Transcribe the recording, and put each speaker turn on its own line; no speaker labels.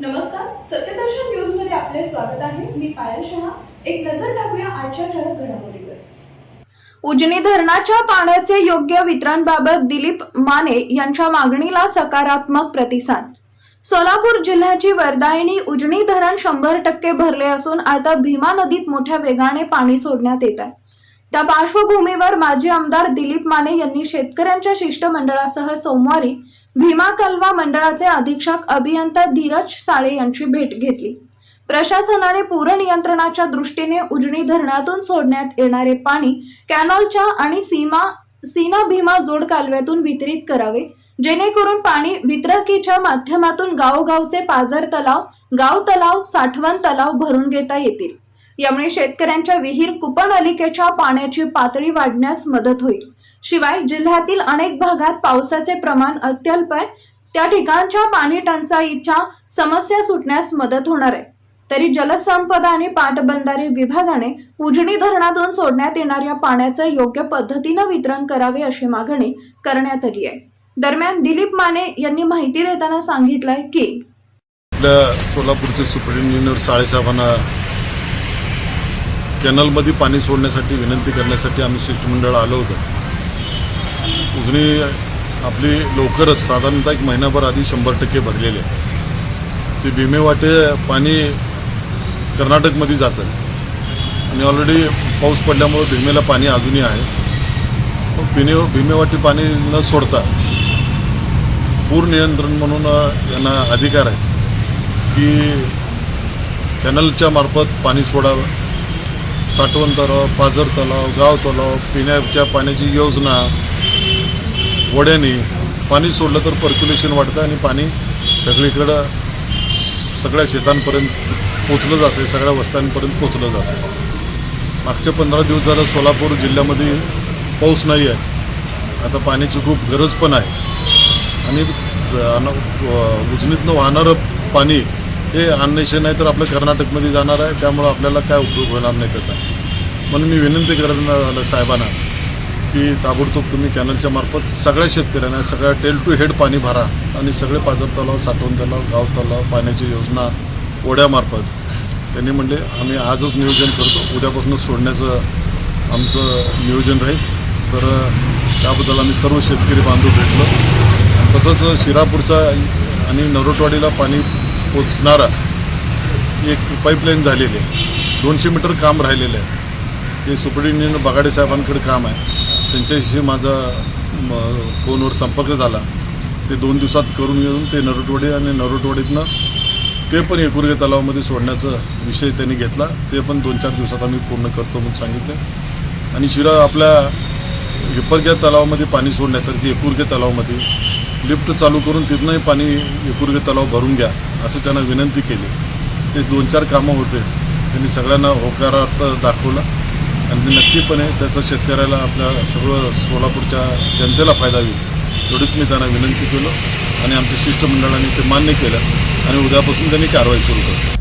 नमस्कार सत्यदर्शन न्यूजमध्ये आपले स्वागत आहे. मी पायल शहा. एक नजर टाकूया आजच्या ठळक घडामोडीवर.
उजनी धरणाच्या पाण्याचे योग्य वितरणबाबत दिलीप माने यांच्या मागणीला सकारात्मक प्रतिसाद. सोलापूर जिल्ह्याची वर्दायणी उजनी धरण शंभर टक्के भरले असून आता भीमा नदीत मोठ्या वेगाने पाणी सोडण्यात येत आहे. त्या पार्श्वभूमीवर माजी आमदार दिलीप माने यांनी शेतकऱ्यांच्या शिष्टमंडळासह सोमवारी भीमा कलवा मंडळाचे अधीक्षक अभियंता धीरज साळे यांची भेट घेतली. प्रशासनाने पूर नियंत्रणाच्या दृष्टीने उजनी धरणातून सोडण्यात येणारे पाणी कॅनॉलच्या आणि सीमा सीना भीमा जोड कालव्यातून वितरित करावे जेणेकरून पाणी वितरकीच्या माध्यमातून गावगावचे पाझर तलाव गाव तलाव साठवण तलाव भरून घेता येतील. यामुळे शेतकऱ्यांच्या विहीर कुपनलिकेच्या पाण्याची पातळी वाढण्यास मदत होईल. शिवाय जिल्ह्यातील अनेक भागात पावसाचे प्रमाण अत्यल्प आहे. त्या ठिकाणच्या पाणी टंचाईच्या समस्या सुटण्यास मदत होणार आहे. तरी जलसंपदा आणि पाटबंधारे विभागाने उजनी धरणातून सोडण्यात येणाऱ्या पाण्याचं योग्य पद्धतीनं वितरण करावे अशी मागणी करण्यात आली आहे. दरम्यान दिलीप माने यांनी माहिती देताना सांगितलंय की
आपल्या सोलापूरचे सुप्रिंटेंडेंट साळेसाहेबांना कॅनलमध्ये पाणी सोडण्यासाठी विनंती करण्यासाठी आम्ही शिष्टमंडळ आलो होतो. उजनी आपली लवकरच साधारणतः एक महिनाभर आधी शंभर टक्के भरलेले. आहे ते भीमेवाटे पाणी कर्नाटकमध्ये जातं. आणि ऑलरेडी पाऊस पडल्यामुळं भीमेला पाणी अजूनही आहे. मग भीमे भीमेवाटी पाणी न सोडता पूर नियंत्रण म्हणून यांना अधिकार आहे की कॅनलच्या मार्फत पाणी सोडावं. साठवण तलाव पाझर तलाव गाव तलाव पिण्याच्या पाण्याची योजना वड्याने. पाणी सोडलं तर पर्क्युलेशन वाढतं आणि पाणी सगळीकडं सगळ्या शेतांपर्यंत पोचलं जातं सगळ्या वस्त्यांपर्यंत पोचलं जातं. मागच्या पंधरा दिवस झालं सोलापूर जिल्ह्यामध्ये पाऊस नाही आहे. आता पाण्याची खूप गरज पण आहे. आणि उजनीतनं वाहणारं पाणी हे अन्वेषण नाही तर आपलं कर्नाटकमध्ये जाणार आहे. त्यामुळं आपल्याला काय उपयोग होणार नाही त्याचा. म्हणून मी विनंती करत साहेबांना की ताबडतोब तुम्ही कॅनलच्या मार्फत सगळ्या शेतकऱ्यांना सगळ्या टेल टू हेड पाणी भरा आणि सगळे पाझर तलाव साठवण तलाव गाव तलाव पाण्याची योजना ओढ्यामार्फत. त्यांनी म्हणले आम्ही आजच नियोजन करतो. उद्यापासून सोडण्याचं आमचं नियोजन राहील. तर त्याबद्दल आम्ही सर्व शेतकरी बांधव भेटलो. तसंच शिरापूरचा आणि नरोटवाडीला पाणी पोचणारा एक पाईपलाईन झालेली आहे. दोनशे मीटर काम राहिलेलं आहे. ते सुप्रिंटेंडेंट बगाडे साहेबांकडे काम आहे. त्यांच्याशी माझा फोनवर संपर्क झाला. ते दोन दिवसात करून घेऊन ते नरोटवाडी आणि नरोटवाडीतनं ते पण एकुर्गे तलावामध्ये सोडण्याचा विषय त्यांनी घेतला. ते पण दोन चार दिवसात आम्ही पूर्ण करतो म्हणून सांगितलं. आणि शिरा आपल्या हिपरग्या तलावामध्ये पाणी सोडण्यासाठी एकुर्गे तलावामध्ये लिफ्ट चालू करून तिथूनही पाणी एकुर्गे तलाव भरून घ्या असं त्यांना विनंती केली. ते दोन चार कामं होते. त्यांनी सगळ्यांना होकारार्थ दाखवला. आणि ते नक्कीपणे त्याचा शेतकऱ्याला आपल्या सर्व सोलापूरच्या जनतेला फायदा होईल एवढीच मी त्यांना विनंती केलं आणि आमच्या शिष्टमंडळाने ते मान्य केलं. आणि उद्यापासून त्यांनी कारवाई सुरू केली.